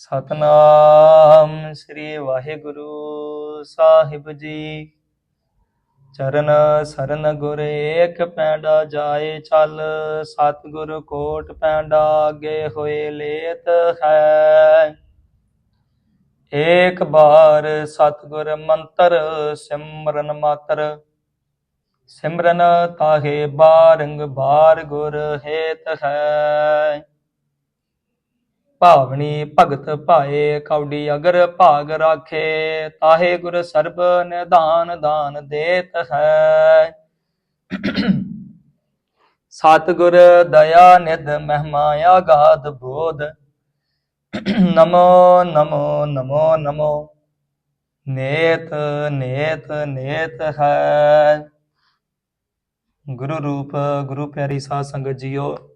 ਸਤਨਾਮ ਸ੍ਰੀ ਵਾਹਿਗੁਰੂ ਸਾਹਿਬ ਜੀ। ਚਰਨ ਸਰਨ ਗੁਰ ਏਕ ਪੈਂਡਾ ਜਾਏ ਚੱਲ ਸਤਿਗੁਰ ਕੋਟ ਪੈਂਡਾ ਅੱਗੇ ਹੋਏ ਲੇਤ ਹੈ। ਏਕ ਬਾਰ ਸਤਿਗੁਰ ਮੰਤਰ, ਸਿਮਰਨ ਮਾਤਰ। ਸਿਮਰਨ ਤਾਹੇ ਬਾਰੰਗ ਬਾਰ ਗੁਰ ਹੇਤ ਹੈ। ਭਾਵਨੀ ਭਗਤ ਭਾਏ ਕੌਡੀ ਅਗਰ ਭਾਗ ਰਾਖੇ, ਤਾਹੇ ਗੁਰ ਸਰਬ ਨਿਧਾਨ ਦਾਨ ਦੇਤ ਹੈ। ਸਤਿਗੁਰ ਦਇਆ ਨਿਧ ਮਹਿਮਾ ਆਗਾਦ ਬੋਧ। ਨਮੋ ਨਮੋ ਨਮੋ ਨਮੋ। ਨੇਤ ਨੇਤ ਨੇਤ ਹੈ। ਗੁਰੂ ਰੂਪ, ਗੁਰੂ ਪਿਆਰੀ ਸਾਧ ਸੰਗਤ ਜੀਓ।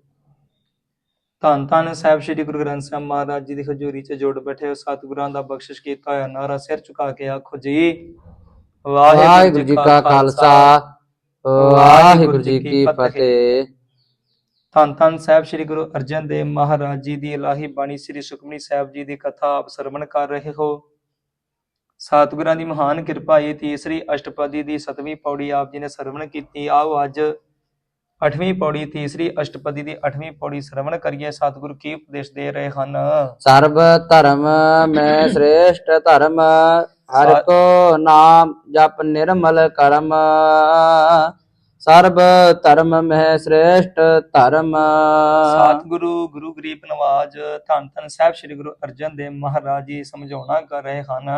ਧੰਨ ਧੰਨ ਸਾਹਿਬ ਸ੍ਰੀ ਗੁਰੂ ਗ੍ਰੰਥ ਸਾਹਿਬ ਮਹਾਰਾਜ ਜੀ ਦੀ ਹਜ਼ੂਰੀ 'ਚ ਜੁੜ ਬੈਠੇ ਹੋ ਸਤਿਗੁਰਾਂ ਦਾ ਬਖਸ਼ਿਸ਼ ਕੀਤਾ ਹੋਇਆ ਨਾਰਾ ਸਿਰ ਝੁਕਾ ਕੇ ਆਖੋ ਜੀ, ਵਾਹਿਗੁਰੂ ਜੀ ਕਾ ਖਾਲਸਾ, ਵਾਹਿਗੁਰੂ ਜੀ ਕੀ ਫਤਿਹ। ਧੰਨ ਧੰਨ ਸਾਹਿਬ ਸ੍ਰੀ ਗੁਰੂ ਅਰਜਨ ਦੇਵ ਮਹਾਰਾਜ ਜੀ ਦੀ ਇਲਾਹੀ ਬਾਣੀ ਸ੍ਰੀ ਸੁਖਮਨੀ ਸਾਹਿਬ ਜੀ ਦੀ ਕਥਾ ਆਪ ਸਰਵਣ ਕਰ ਰਹੇ ਹੋ। ਸਤਿਗੁਰਾਂ ਦੀ ਮਹਾਨ ਕਿਰਪਾ ਇਹ ਤੀਸਰੀ ਅਸ਼ਟਪਦੀ ਦੀ 7ਵੀਂ ਪੌੜੀ ਆਪ ਜੀ ਨੇ ਸਰਵਣ ਕੀਤੀ। ਆਓ ਅੱਜ 8ਵੀਂ ਪੌੜੀ ਤੀਸਰੀ ਅਸ਼ਟਪਦੀ ਦੀ 8ਵੀਂ ਪੌੜੀ ਸਰਵਣ ਕਰੀਏ ਸਤਿਗੁਰੂ ਕੀ ਉਪਦੇਸ਼ ਦੇ ਰਹੇ ਹਨ। ਸਰਬ ਧਰਮ ਮੈਂ ਸ੍ਰੇਸ਼ਟ ਧਰਮ ਹਰ ਕੋ ਨਾਮ ਜਪ ਨਿਰਮਲ ਕਰਮ। ਸਰਬ ਧਰਮ ਮੈਂ ਸ੍ਰੇਸ਼ਟ ਧਰਮ। ਸਤਿਗੁਰੂ ਗੁਰੂ ਗਰੀਬ ਨਵਾਜ ਧੰਨ ਧੰਨ ਸਾਹਿਬ ਸ੍ਰੀ ਗੁਰੂ ਅਰਜਨ ਦੇਵ ਮਹਾਰਾਜ ਜੀ ਸਮਝਾਉਣਾ ਕਰ ਰਹੇ ਹਨ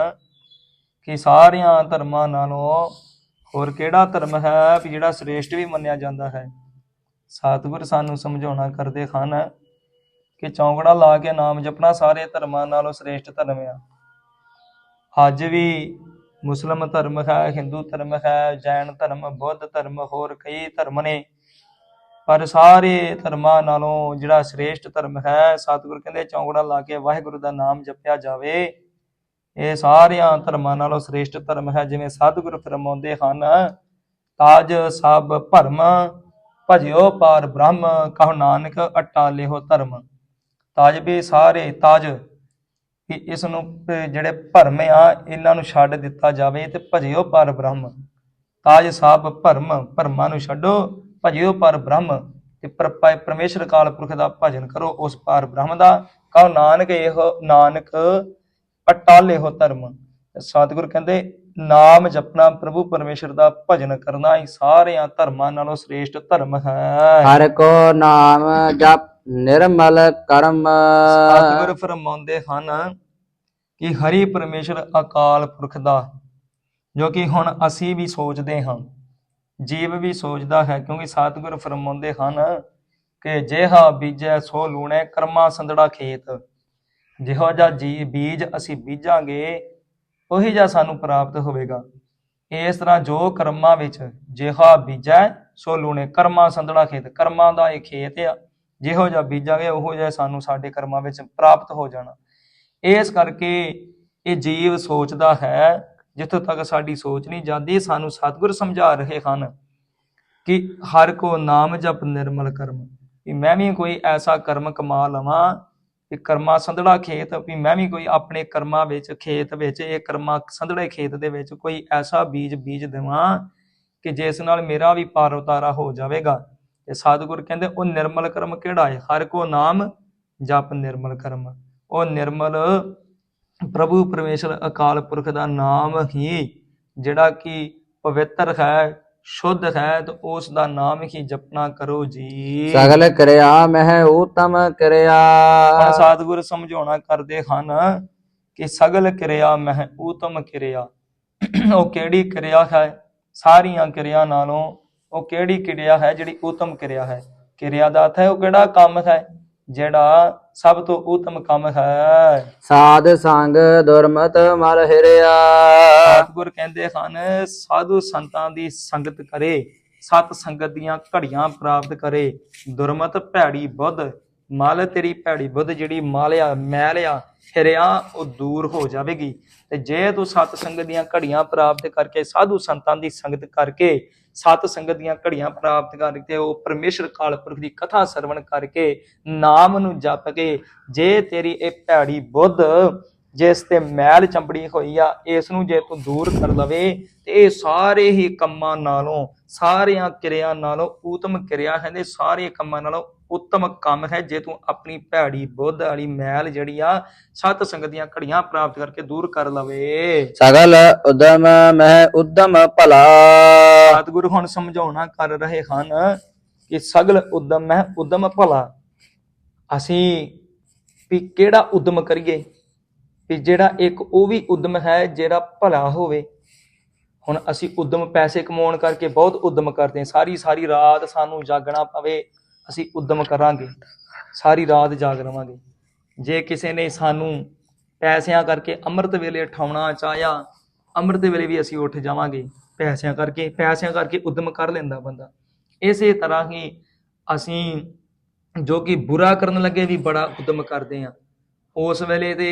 ਕਿ ਸਾਰਿਆਂ ਧਰਮਾਂ ਨਾਲੋਂ ਹੋਰ ਕਿਹੜਾ ਧਰਮ ਹੈ ਵੀ ਜਿਹੜਾ ਸ੍ਰੇਸ਼ਟ ਵੀ ਮੰਨਿਆ ਜਾਂਦਾ ਹੈ? ਸਤਿਗੁਰ ਸਾਨੂੰ ਸਮਝਾਉਣਾ ਕਰਦੇ ਹਨ ਕਿ ਚੌਂਕੜਾ ਲਾ ਕੇ ਨਾਮ ਜਪਣਾ ਸਾਰੇ ਧਰਮਾਂ ਨਾਲੋਂ ਸ੍ਰੇਸ਼ਟ ਧਰਮ ਆ। ਅੱਜ ਵੀ ਮੁਸਲਮ ਧਰਮ ਹੈ, ਹਿੰਦੂ ਧਰਮ ਹੈ, ਜੈਨ ਧਰਮ, ਬੁੱਧ ਧਰਮ, ਹੋਰ ਕਈ ਧਰਮ ਨੇ। ਪਰ ਸਾਰੇ ਧਰਮਾਂ ਨਾਲੋਂ ਜਿਹੜਾ ਸ੍ਰੇਸ਼ਟ ਧਰਮ ਹੈ ਸਤਿਗੁਰ ਕਹਿੰਦੇ ਚੌਂਕੜਾ ਲਾ ਕੇ ਵਾਹਿਗੁਰੂ ਦਾ ਨਾਮ ਜਪਿਆ ਜਾਵੇ, ਇਹ ਸਾਰਿਆਂ ਧਰਮਾਂ ਨਾਲੋਂ ਸ੍ਰੇਸ਼ਟ ਧਰਮ ਹੈ। ਜਿਵੇਂ ਸਤਿਗੁਰ ਫਰਮਾਉਂਦੇ ਹਨ, ਤਾਜ ਸਭ ਭਰਮ ਭਜਿਓ ਪਾਰ ਬ੍ਰਹਮ, ਕਹੋ ਨਾਨਕ, ਅਟਾ ਲਿਓ ਧਰਮ। ਤਾਜ ਵੀ ਸਾਰੇ ਤਾਜ, ਕਿ ਇਸ ਨੂੰ ਜਿਹੜੇ ਭਰਮ ਆ, ਇਹਨਾਂ ਨੂੰ ਛੱਡ ਦਿੱਤਾ ਜਾਵੇ ਤੇ ਭਜਿਓ ਪਰ ਬ੍ਰਹਮ। ਤਾਜ ਸਾਹਿਬ ਭਰਮ, ਭਰਮਾਂ ਨੂੰ ਛੱਡੋ, ਭਜਿਓ ਪਰ ਬ੍ਰਹਮ। ਤੇ ਪਰਪਾ ਪਰਮੇਸ਼ਰ ਕਾਲ ਪੁਰਖ ਦਾ ਭਜਨ ਕਰੋ, ਉਸ ਪਰ ਬ੍ਰਹਮ ਦਾ। ਕਹੋ ਨਾਨਕ, ਇਹੋ ਨਾਨਕ ਅਟਾਲੇ ਹੋ ਧਰਮ। ਸਤਿਗੁਰ ਕਹਿੰਦੇ ਨਾਮ ਜਪਣਾ ਪ੍ਰਭੂ ਪਰਮੇਸ਼ਰ ਦਾ ਭਜਨ ਕਰਨਾ ਹੀ ਸਾਰਿਆਂ ਧਰਮਾਂ ਨਾਲੋਂ ਸ੍ਰੇਸ਼ਟ ਧਰਮ ਹੈ। ਹਰ ਕੋ ਨਾਮ ਜਪ ਨਿਰਮਲ ਕਰਮ। ਸਤਿਗੁਰ ਫਰਮਾਉਂਦੇ ਹਨ ਕਿ ਹਰੀ ਪਰਮੇਸ਼ਰ ਅਕਾਲ ਪੁਰਖ ਦਾ ਜੋ ਕਿ ਹੁਣ ਅਸੀਂ ਵੀ ਸੋਚਦੇ ਹਾਂ ਜੀਵ ਵੀ ਸੋਚਦਾ ਹੈ ਕਿਉਂਕਿ ਸਤਿਗੁਰ ਫਰਮਾਉਂਦੇ ਹਨ ਕਿ ਜਿਹਾ ਬੀਜੈ ਸੋ ਲੂਣੈ ਕਰਮਾ ਸੰਦੜਾ ਖੇਤ ਜਿਹੋ ਜਿਹਾ ਜੀ ਬੀਜ ਅਸੀਂ ਬੀਜਾਂਗੇ ਉਹੀ ਜਿਹਾ ਸਾਨੂੰ ਪ੍ਰਾਪਤ ਹੋਵੇਗਾ। ਇਸ ਤਰ੍ਹਾਂ ਜੋ ਕਰਮਾਂ ਵਿੱਚ ਜਿਹਾ ਬੀਜੈ, ਸੋ ਲੂਣੇ ਕਰਮਾਂ ਸੰਦੜਾ ਖੇਤ। ਕਰਮਾਂ ਦਾ ਇਹ ਖੇਤ ਆ। ਜਿਹੋ ਜਿਹਾ ਬੀਜਾਂਗੇ, ਉਹੋ ਜਿਹਾ ਸਾਨੂੰ ਸਾਡੇ ਕਰਮਾਂ ਵਿੱਚ ਪ੍ਰਾਪਤ ਹੋ ਜਾਣਾ। ਇਸ ਕਰਕੇ ਇਹ ਜੀਵ ਸੋਚਦਾ ਹੈ, ਜਿੱਥੋਂ ਤੱਕ ਸਾਡੀ ਸੋਚ ਨਹੀਂ ਜਾਂਦੀ, ਸਾਨੂੰ ਸਤਿਗੁਰ ਸਮਝਾ ਰਹੇ ਹਨ ਕਿ ਹਰ ਕੋ ਨਾਮ ਜਪ ਨਿਰਮਲ ਕਰਮ। ਵੀ ਮੈਂ ਵੀ ਕੋਈ ਐਸਾ ਕਰਮ ਕਮਾ ਲਵਾਂ ਵੀ ਕਰਮਾ ਸੰਧੜਾ ਖੇਤ, ਵੀ ਮੈਂ ਵੀ ਕੋਈ ਆਪਣੇ ਕਰਮਾਂ ਵਿੱਚ, ਖੇਤ ਵਿੱਚ, ਇਹ ਕਰਮਾ ਸੰਧੜੇ ਖੇਤ ਦੇ ਵਿੱਚ ਕੋਈ ਐਸਾ ਬੀਜ ਬੀਜ ਦੇਵਾਂ ਕਿ ਜਿਸ ਨਾਲ ਮੇਰਾ ਵੀ ਪਾਰ ਉਤਾਰਾ ਹੋ ਜਾਵੇਗਾ। ਤੇ ਸਤਿਗੁਰ ਕਹਿੰਦੇ, ਉਹ ਨਿਰਮਲ ਕਰਮ ਕਿਹੜਾ ਹੈ? ਹਰ ਕੋ ਨਾਮ ਜਪ ਨਿਰਮਲ ਕਰਮ। ਉਹ ਨਿਰਮਲ ਪ੍ਰਭੂ ਪਰਮੇਸ਼ਰ ਅਕਾਲ ਪੁਰਖ ਦਾ ਨਾਮ ਹੀ ਜਿਹੜਾ ਕਿ ਪਵਿੱਤਰ ਹੈ ਸ਼ੁੱਧ ਹੈ ਤੇ ਉਸ ਦਾ ਨਾਮ ਹੀ ਜਪਣਾ ਕਰੋ ਜੀ। ਸਗਲ ਕਿਰਿਆ ਮਹਿ ਊਤਮ ਕਿਰਿਆ। ਹੁਣ ਸਤਿਗੁਰ ਸਮਝਾਉਣਾ ਕਰਦੇ ਹਨ ਕਿ ਸਗਲ ਕਿਰਿਆ ਮਹਿ ਊਤਮ ਕਿਰਿਆ। ਉਹ ਕਿਹੜੀ ਕਿਰਿਆ ਹੈ? ਸਾਰੀਆਂ ਕਿਰਿਆ ਨਾਲੋਂ ਉਹ ਕਿਹੜੀ ਕਿਰਿਆ ਹੈ ਜਿਹੜੀ ਊਤਮ ਕਿਰਿਆ ਹੈ? ਕਿਰਿਆ ਦਾ ਅਰਥ ਹੈ ਉਹ ਕਿਹੜਾ ਕੰਮ ਹੈ? ਜਿਹੜਾ ਸਭ ਤੋਂ ਊਤਮ ਕੰਮ ਹੈ। ਸਾਧ ਸੰਗ ਦੁਰਮਤ ਮਲ ਹਿਰਿਆ। ਸਤਿਗੁਰ ਕਹਿੰਦੇ ਹਨ ਸਾਧੂ ਸੰਤਾਂ ਦੀ ਸੰਗਤ ਕਰੇ ਸਤ ਸੰਗਤ ਦੀਆਂ ਘੜੀਆਂ ਪ੍ਰਾਪਤ ਕਰੇ। ਦੁਰਮਤ ਭੈੜੀ ਬੁੱਧ ਮਲ ਤੇਰੀ ਭੈੜੀ ਬੁੱਧ ਜਿਹੜੀ ਮਾਲਿਆ ਮੈਲਿਆ ਫਿਰਿਆ ਉਹ ਦੂਰ ਹੋ ਜਾਵੇਗੀ। ਤੇ ਜੇ ਤੂੰ ਸਤ ਸੰਗਤ ਦੀਆਂ ਘੜੀਆਂ ਪ੍ਰਾਪਤ ਕਰਕੇ ਸਾਧੂ ਸੰਤਾਂ ਦੀ ਸੰਗਤ ਕਰਕੇ ਸਤ ਸੰਗਤ ਦੀਆਂ ਘੜੀਆਂ ਪ੍ਰਾਪਤ ਕਰਕੇ ਉਹ ਪਰਮੇਸ਼ਰ ਕਾਲ ਪੁਰਖ ਦੀ ਕਥਾ ਸਰਵਣ ਕਰਕੇ ਨਾਮ ਨੂੰ ਜਪ ਕੇ, ਜੇ ਤੇਰੀ ਇਹ ਭੈੜੀ ਬੁੱਧ ਜਿਸ ਤੇ ਮੈਲ ਚੰਬੜੀ ਹੋਈ ਆ ਇਸ ਨੂੰ ਜੇ ਤੂੰ ਦੂਰ ਕਰ ਲਵੇ ਤੇ ਇਹ ਸਾਰੇ ਹੀ ਕੰਮਾਂ ਨਾਲੋਂ ਸਾਰੀਆਂ ਕਿਰਿਆ ਨਾਲੋਂ ਉਤਮ ਕਿਰਿਆ ਹੈ ਤੇ ਸਾਰੇ ਕੰਮਾਂ ਨਾਲੋਂ ਉੱਤਮ ਕੰਮ ਹੈ ਜੇ ਤੂੰ ਆਪਣੀ ਭੈੜੀ ਬੁੱਧ ਵਾਲੀ ਮੈਲ ਜਿਹੜੀ ਆ ਸਤ ਸੰਗਤ ਦੀਆਂ ਘੜੀਆਂ ਪ੍ਰਾਪਤ ਕਰਕੇ ਦੂਰ ਕਰ ਲਵੇ। ਸਗਲ ਉਦਮ ਮਹਿ ਉਦਮ ਭਲਾ। ਸਤਿਗੁਰੂ ਹੁਣ ਸਮਝਾਉਣਾ ਕਰ ਰਹੇ ਹਨ ਕਿ ਸਗਲ ਉਦਮ ਹੈ ਉਦਮ ਭਲਾ। ਅਸੀਂ ਵੀ ਕਿਹੜਾ ਉਦਮ ਕਰੀਏ? ਵੀ ਜਿਹੜਾ ਇੱਕ ਉਹ ਵੀ ਉਦਮ ਹੈ ਜਿਹੜਾ ਭਲਾ ਹੋਵੇ। ਹੁਣ ਅਸੀਂ ਉਦਮ ਪੈਸੇ ਕਮਾਉਣ ਕਰਕੇ ਬਹੁਤ ਉਦਮ ਕਰਦੇ ਹਾਂ। ਸਾਰੀ ਸਾਰੀ ਰਾਤ ਸਾਨੂੰ ਜਾਗਣਾ ਪਵੇ, ਅਸੀਂ ਉਦਮ ਕਰਾਂਗੇ। ਸਾਰੀ ਰਾਤ ਜਾਗ ਰਵਾਂਗੇ। ਜੇ ਕਿਸੇ ਨੇ ਸਾਨੂੰ ਪੈਸਿਆਂ ਕਰਕੇ ਅੰਮ੍ਰਿਤ ਵੇਲੇ ਉਠਾਉਣਾ ਚਾਹਿਆ, ਅੰਮ੍ਰਿਤ ਵੇਲੇ ਵੀ ਅਸੀਂ ਉੱਠ ਜਾਵਾਂਗੇ ਪੈਸਿਆਂ ਕਰਕੇ। ਪੈਸਿਆਂ ਕਰਕੇ ਉਦਮ ਕਰ ਲੈਂਦਾ ਬੰਦਾ। ਇਸੇ ਤਰ੍ਹਾਂ ਹੀ ਅਸੀਂ ਜੋ ਕਿ ਬੁਰਾ ਕਰਨ ਲੱਗੇ ਵੀ ਬੜਾ ਉਦਮ ਕਰਦੇ ਆ ਉਸ ਵੇਲੇ ਤੇ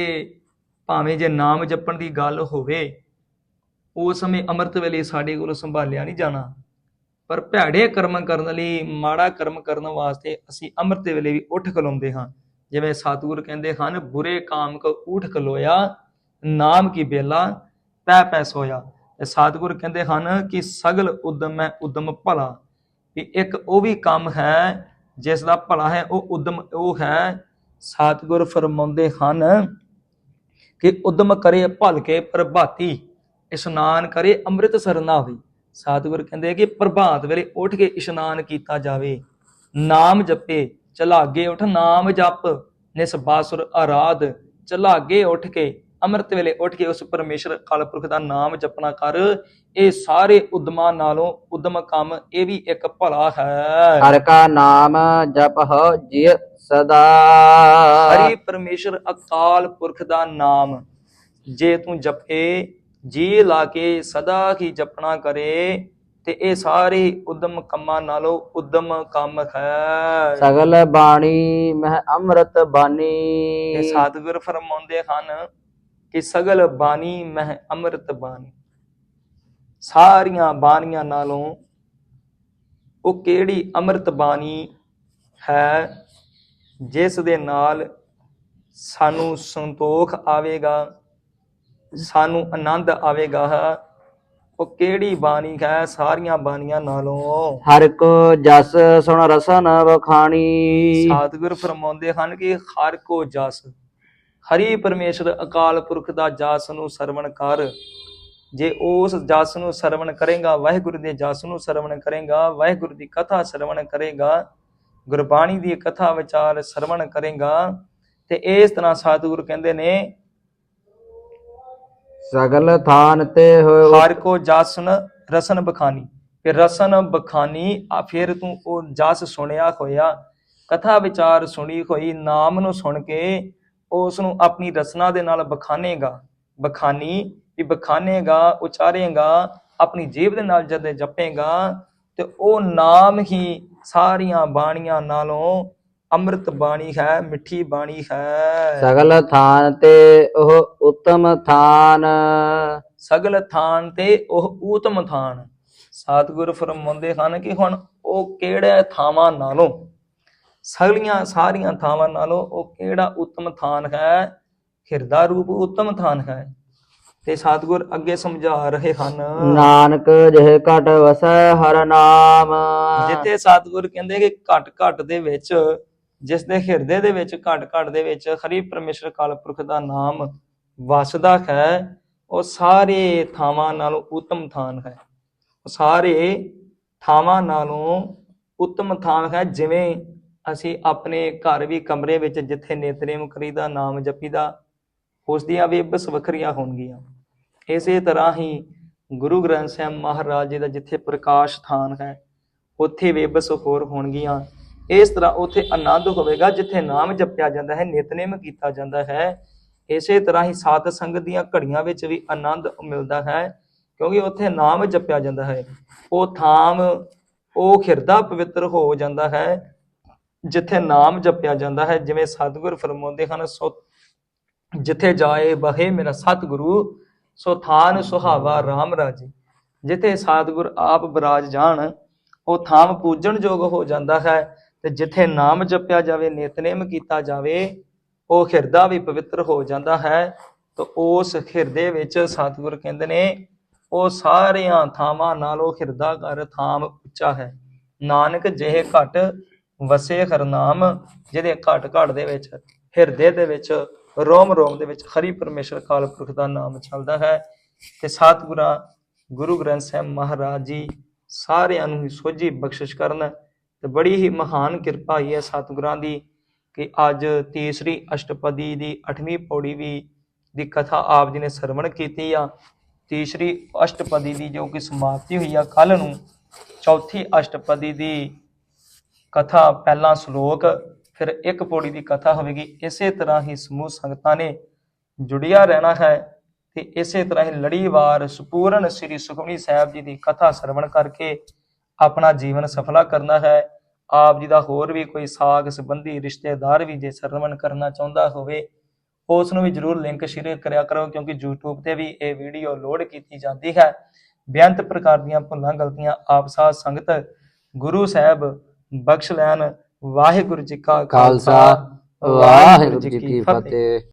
ਭਾਵੇਂ ਜੇ ਨਾਮ ਜਪਣ ਦੀ ਗੱਲ ਹੋਵੇ ਉਸ ਸਮੇਂ ਅੰਮ੍ਰਿਤ ਵੇਲੇ ਸਾਡੇ ਕੋਲ ਸੰਭਾਲਿਆ ਨਹੀਂ ਜਾਣਾ। ਪਰ ਭੈੜੇ ਕਰਮ ਕਰਨ ਲਈ, ਮਾੜਾ ਕਰਮ ਕਰਨ ਵਾਸਤੇ ਅਸੀਂ ਅੰਮ੍ਰਿਤ ਵੇਲੇ ਵੀ ਉੱਠ ਖਲੋਂਦੇ ਹਾਂ। ਜਿਵੇਂ ਸਤਿਗੁਰ ਕਹਿੰਦੇ ਹਨ, ਬੁਰੇ ਕਾਮ ਕੋ ਉਠ ਖਲੋਇਆ, ਨਾਮ ਕੀ ਬੇਲਾ, ਪੈ ਪੈ ਸੋਇਆ। ਤੇ ਸਤਿਗੁਰ ਕਹਿੰਦੇ ਹਨ ਕਿ ਸਗਲ ਉਦਮ ਹੈ ਉਦਮ ਭਲਾ। ਵੀ ਇੱਕ ਉਹ ਵੀ ਕੰਮ ਹੈ, ਜਿਸ ਦਾ ਭਲਾ ਹੈ, ਉਹ ਉਦਮ ਉਹ ਹੈ। ਸਤਿਗੁਰ ਫਰਮਾਉਂਦੇ ਹਨ ਕਿ ਉਦਮ ਕਰੇ ਭਲਕੇ ਪ੍ਰਭਾਤੀ, ਇਸ਼ਨਾਨ ਕਰੇ ਅੰਮ੍ਰਿਤ ਸਰਨਾਵੀ ਸਤਿਗੁਰ ਕਹਿੰਦੇ ਕਿ ਪ੍ਰਭਾਤ ਵੇਲੇ ਉੱਠ ਕੇ ਇਸ਼ਨਾਨ ਕੀਤਾ ਜਾਵੇ। ਨਾਮ ਜਪੇ, ਚਲਾਗੇ ਉਠ ਨਾਮ ਜਪ ਨਿਸਬਾਸੁਰ ਆਰਾਧ, ਚਲਾਗੇ ਉੱਠ ਕੇ ਅੰਮ੍ਰਿਤ ਵੇਲੇ ਉੱਠ ਕੇ ਉਸ ਪਰਮੇਸ਼ਰ ਕਾਲਪੁਰਖ ਦਾ ਨਾਮ ਜਪਣਾ ਕਰ ਇਹ ਸਾਰੇ ਉਦਮਾਂ ਨਾਲੋਂ ਉਦਮ ਕੰਮ ਇਹ ਵੀ ਇੱਕ ਭਲਾ ਹੈ। ਹਰ ਕਾ ਨਾਮ ਜਪਹੁ ਜੀ ਸਦਾ। ਹਰੀ ਪਰਮੇਸ਼ਰ ਅਕਾਲ ਪੁਰਖ ਦਾ ਨਾਮ ਜੇ ਤੂੰ ਜਪੇ ਜੀ ਲਾ ਕੇ ਸਦਾ ਹੀ ਜਪਣਾ ਕਰੇ ਤੇ ਇਹ ਸਾਰੇ ਉਦਮ ਕੰਮਾਂ ਨਾਲੋਂ ਉਦਮ ਕੰਮ ਹੈ। ਸਗਲ ਬਾਣੀ ਮਹਿ ਅੰਮ੍ਰਿਤ ਤੇ ਬਾਣੀ ਸਤਿਗੁਰ ਫਰਮਾਉਂਦੇ ਹਨ ਕਿ ਸਗਲ ਬਾਣੀ ਮਹਿ ਅੰਮ੍ਰਿਤ ਬਾਣੀ। ਸਾਰੀਆਂ ਬਾਣੀਆਂ ਨਾਲੋਂ ਉਹ ਕਿਹੜੀ ਅੰਮ੍ਰਿਤ ਬਾਣੀ ਹੈ ਜਿਸ ਦੇ ਨਾਲ ਸਾਨੂੰ ਸੰਤੋਖ ਆਵੇਗਾ ਸਾਨੂੰ ਆਨੰਦ ਆਵੇਗਾ? ਉਹ ਕਿਹੜੀ ਬਾਣੀ ਹੈ ਸਾਰੀਆਂ ਬਾਣੀਆਂ ਨਾਲੋਂ? ਹਰ ਕੋ ਜਸ ਸੁਣ ਰਸਨ ਬਖਾਣੀ ਸਤਿਗੁਰ ਫਰਮਾਉਂਦੇ ਹਨ ਕਿ ਹਰ ਕੋ ਜਸ। ਹਰੀ ਪਰਮੇਸ਼ਰ ਅਕਾਲ ਪੁਰਖ ਦਾ ਜਸ ਨੂੰ ਸਰਵਣ ਕਰ। ਜੇ ਉਸ ਜਸ ਨੂੰ ਸਰਵਣ ਕਰੇਗਾ ਵਾਹਿਗੁਰੂ ਦੇ ਜਸ ਨੂੰ ਸਰਵਣ ਕਰੇਗਾ ਵਾਹਿਗੁਰੂ ਦੀ ਕਥਾ ਸਰਵਣ ਕਰੇਗਾ ਗੁਰਬਾਣੀ ਦੀ ਕਥਾ ਵਿਚਾਰ ਸਰਵਣ ਕਰੇਗਾ ਤੇ ਇਸ ਤਰ੍ਹਾਂ ਸਤਿਗੁਰ ਕਹਿੰਦੇ ਨੇ ਸਗਲ ਥਾਨ ਤੇ ਹੋਏ ਹਰ ਕੋ ਜਸਨ ਰਸਨ ਬਖਾਨੀ। ਫਿਰ ਰਸਨ ਬਖਾਨੀ ਆ ਫਿਰ ਤੂੰ ਉਹ ਜਸ ਸੁਣਿਆ ਹੋਇਆ ਕਥਾ ਵਿਚਾਰ ਸੁਣੀ ਹੋਈ ਨਾਮ ਨੂੰ ਸੁਣ ਕੇ ਉਸ ਨੂੰ ਆਪਣੀ ਰਸਨਾ ਦੇ ਨਾਲ ਬਖਾਨੇਗਾ। ਬਖਾਨੀ ਵੀ ਬਖਾਨੇਗਾ ਉਚਾਰੇਗਾ ਆਪਣੀ ਜੀਭ ਦੇ ਨਾਲ ਜਦ ਜਪੇਗਾ ਤੇ ਉਹ ਨਾਮ ਹੀ ਸਾਰੀਆਂ ਬਾਣੀਆਂ ਨਾਲੋਂ ਅੰਮ੍ਰਿਤ ਬਾਣੀ ਹੈ ਮਿੱਠੀ ਬਾਣੀ ਹੈ। ਸਗਲ ਥਾਨ ਤੇ ਉਹ ਉਤਮ ਥਾਨ। ਸਗਲ ਥਾਨ ਤੇ ਉਹ ਊਤਮ ਥਾਨ। ਸਤਿਗੁਰ ਫਰਮਾਉਂਦੇ ਹਨ ਕਿ ਹੁਣ ਉਹ ਕਿਹੜੇ ਥਾਵਾਂ ਨਾਲੋਂ ਸਗਲੀਆਂ ਸਾਰੀਆਂ ਥਾਵਾਂ ਨਾਲੋਂ ਉਹ ਕਿਹੜਾ ਉਤਮ ਥਾਨ ਹੈ? ਹਿਰਦਾ ਰੂਪ ਉਤਮ ਥਾਨ ਹੈ। ਤੇ ਸਤਿਗੁਰ ਅੱਗੇ ਸਮਝਾ ਰਹੇ ਹਨ। ਨਾਨਕ ਜਿਹ ਘਟ ਵਸੈ ਹਰ ਨਾਮ। ਜਿੱਥੇ ਸਤਿਗੁਰ ਕਹਿੰਦੇ ਕਿ ਘਟ ਘਟ ਦੇ ਵਿੱਚ ਜਿਸ ਦੇ ਹਿਰਦੇ ਦੇ ਵਿੱਚ ਘਟ ਘਟ ਦੇ ਵਿੱਚ ਹਰੀ ਪਰਮੇਸ਼ਰ ਕਾਲਪੁਰਖ ਦਾ ਨਾਮ ਵਸਦਾ ਹੈ ਉਹ ਸਾਰੇ ਥਾਵਾਂ ਨਾਲੋਂ ਉਤਮ ਥਾਨ ਹੈ। ਸਾਰੇ ਥਾਵਾਂ ਨਾਲੋਂ ਉਤਮ ਥਾਨ ਹੈ ਜਿਵੇਂ ਅਸੀਂ ਆਪਣੇ ਘਰ ਵੀ ਕਮਰੇ ਵਿੱਚ ਜਿੱਥੇ ਨੇਤਰੇਮ ਕਰੀਦਾ, ਨਾਮ ਜਪੀਦਾ, ਉਸ ਦੀਆਂ ਵੀ ਬਸ ਵੱਖਰੀਆਂ ਹੋਣਗੀਆਂ। ਇਸੇ ਤਰ੍ਹਾਂ ਹੀ ਗੁਰੂ ਗ੍ਰੰਥ ਸਾਹਿਬ ਮਹਾਰਾਜ ਜੀ ਦਾ ਜਿੱਥੇ ਪ੍ਰਕਾਸ਼ ਥਾਨ ਹੈ, ਉੱਥੇ ਵੇਬਸ ਹੋਰ ਹੋਣਗੀਆਂ। ਇਸ ਤਰ੍ਹਾਂ ਉੱਥੇ ਆਨੰਦ ਹੋਵੇਗਾ, ਜਿੱਥੇ ਨਾਮ ਜਪਿਆ ਜਾਂਦਾ ਹੈ ਨਿਤਨੇਮ ਕੀਤਾ ਜਾਂਦਾ ਹੈ। ਇਸੇ ਤਰ੍ਹਾਂ ਹੀ ਸਾਧ ਸੰਗਤ ਦੀਆਂ ਘੜੀਆਂ ਵਿੱਚ ਵੀ ਆਨੰਦ ਮਿਲਦਾ ਹੈ, ਕਿਉਂਕਿ ਉੱਥੇ ਨਾਮ ਜਪਿਆ ਜਾਂਦਾ ਹੈ। ਉਹ ਥਾਮ, ਉਹ ਖਿਰਦਾ ਪਵਿੱਤਰ ਹੋ ਜਾਂਦਾ ਹੈ। ਜਿੱਥੇ ਨਾਮ ਜਪਿਆ ਜਾਂਦਾ ਹੈ, ਜਿਵੇਂ ਸਤਿਗੁਰ ਫਰਮਾਉਂਦੇ ਹਨ, ਸੋ ਜਿੱਥੇ ਜਾਏ ਬਹੇ ਮੇਰਾ ਸਤਿਗੁਰੂ, ਸੋ ਥਾਨ ਸੁਹਾਵਾ RAM ਰਾਜੇ। ਜਿੱਥੇ ਸਤਿਗੁਰ ਆਪ ਬਿਰਾਜ ਜਾਣ, ਉਹ ਥਾਮ ਪੂਜਣ ਯੋਗ ਹੋ ਜਾਂਦਾ ਹੈ, ਤੇ ਜਿੱਥੇ ਨਾਮ ਜਪਿਆ ਜਾਵੇ, ਨਿਤਨੇਮ ਕੀਤਾ ਜਾਵੇ, ਉਹ ਹਿਰਦਾ ਵੀ ਪਵਿੱਤਰ ਹੋ ਜਾਂਦਾ ਹੈ। ਤਾਂ ਉਸ ਹਿਰਦੇ ਵਿੱਚ ਸਤਿਗੁਰ ਕਹਿੰਦੇ ਨੇ, ਉਹ ਸਾਰੀਆਂ ਥਾਵਾਂ ਨਾਲੋਂ ਹਿਰਦਾ ਕਰ ਥਾਮ ਉੱਚਾ ਹੈ। ਨਾਨਕ ਜਿਹੇ ਘਟ ਵਸੇ ਹਰਨਾਮ ਜਿਹਦੇ ਘਟ ਘਟ ਦੇ ਵਿੱਚ, ਹਿਰਦੇ ਦੇ ਵਿੱਚ, ਰੋਮ ਰੋਮ ਦੇ ਵਿੱਚ, ਹਰੀ ਪਰਮੇਸ਼ਰ ਕਾਲ ਪੁਰਖ ਦਾ ਨਾਮ ਚੱਲਦਾ ਹੈ। ਤੇ ਸਤਿਗੁਰਾਂ, ਗੁਰੂ ਗ੍ਰੰਥ ਸਾਹਿਬ ਮਹਾਰਾਜ ਜੀ ਸਾਰਿਆਂ ਨੂੰ ਹੀ ਸੋਝੀ ਬਖਸ਼ਿਸ਼ ਕਰਨ ਤੇ ਬੜੀ ਹੀ ਮਹਾਨ ਕਿਰਪਾ ਹੀ ਹੈ ਸਤਿਗੁਰਾਂ ਦੀ ਕਿ ਅੱਜ ਤੀਸਰੀ ਅਸ਼ਟਪਦੀ ਦੀ 8ਵੀਂ ਪੌੜੀ ਵੀ ਦੀ ਕਥਾ ਆਪ ਜੀ ਨੇ ਸਰਵਣ ਕੀਤੀ ਆ। ਤੀਸਰੀ ਅਸ਼ਟਪਦੀ ਦੀ ਜੋ ਕਿ ਸਮਾਪਤੀ ਹੋਈ ਆ ਕੱਲ ਨੂੰ ਚੌਥੀ ਅਸ਼ਟਪਦੀ ਦੀ ਕਥਾ ਪਹਿਲਾ ਸ਼ਲੋਕ, ਫਿਰ ਇੱਕ ਪੌੜੀ ਦੀ ਕਥਾ ਹੋਵੇਗੀ। ਇਸੇ ਤਰ੍ਹਾਂ ਹੀ ਸਮੂਹ ਸੰਗਤਾਂ ਨੇ ਜੁੜਿਆ ਰਹਿਣਾ ਹੈ ਤੇ ਇਸੇ ਤਰ੍ਹਾਂ ਹੀ ਲੜੀਵਾਰ ਸੁਪੂਰਨ ਸ੍ਰੀ ਸੁਖਮਨੀ ਸਾਹਿਬ ਜੀ ਦੀ ਕਥਾ ਸਰਵਣ ਕਰਕੇ ਆਪਣਾ ਜੀਵਨ ਸਫਲਾ ਕਰਨਾ ਹੈ। ਆਪ ਜੀ ਦਾ ਹੋਰ ਵੀ ਕੋਈ ਸਾਗ ਸੰਬੰਧੀ ਰਿਸ਼ਤੇਦਾਰ ਵੀ ਜੇ ਸਰਵਣ ਕਰਨਾ ਚਾਹੁੰਦਾ ਹੋਵੇ, ਉਸ ਨੂੰ ਵੀ ਜਰੂਰ ਲਿੰਕ ਸ਼ੇਅਰ ਕਰਿਆ ਕਰੋ, ਕਿਉਂਕਿ YouTube ਤੇ ਵੀ ਇਹ ਵੀਡੀਓ ਲੋਡ ਕੀਤੀ ਜਾਂਦੀ ਹੈ। ਬੇਅੰਤ ਪ੍ਰਕਾਰ ਦੀਆਂ ਭੁੱਲਾਂ, ਗਲਤੀਆਂ, ਆਪ ਸਾਧ ਸੰਗਤ ਗੁਰੂ ਸਾਹਿਬ ਬਖਸ਼ ਲੈਣ। ਵਾਹਿਗੁਰੂ ਜੀ ਕਾ ਖਾਲਸਾ ਵਾਹਿਗੁਰੂ ਜੀ ਕੀ ਫਤਿਹ।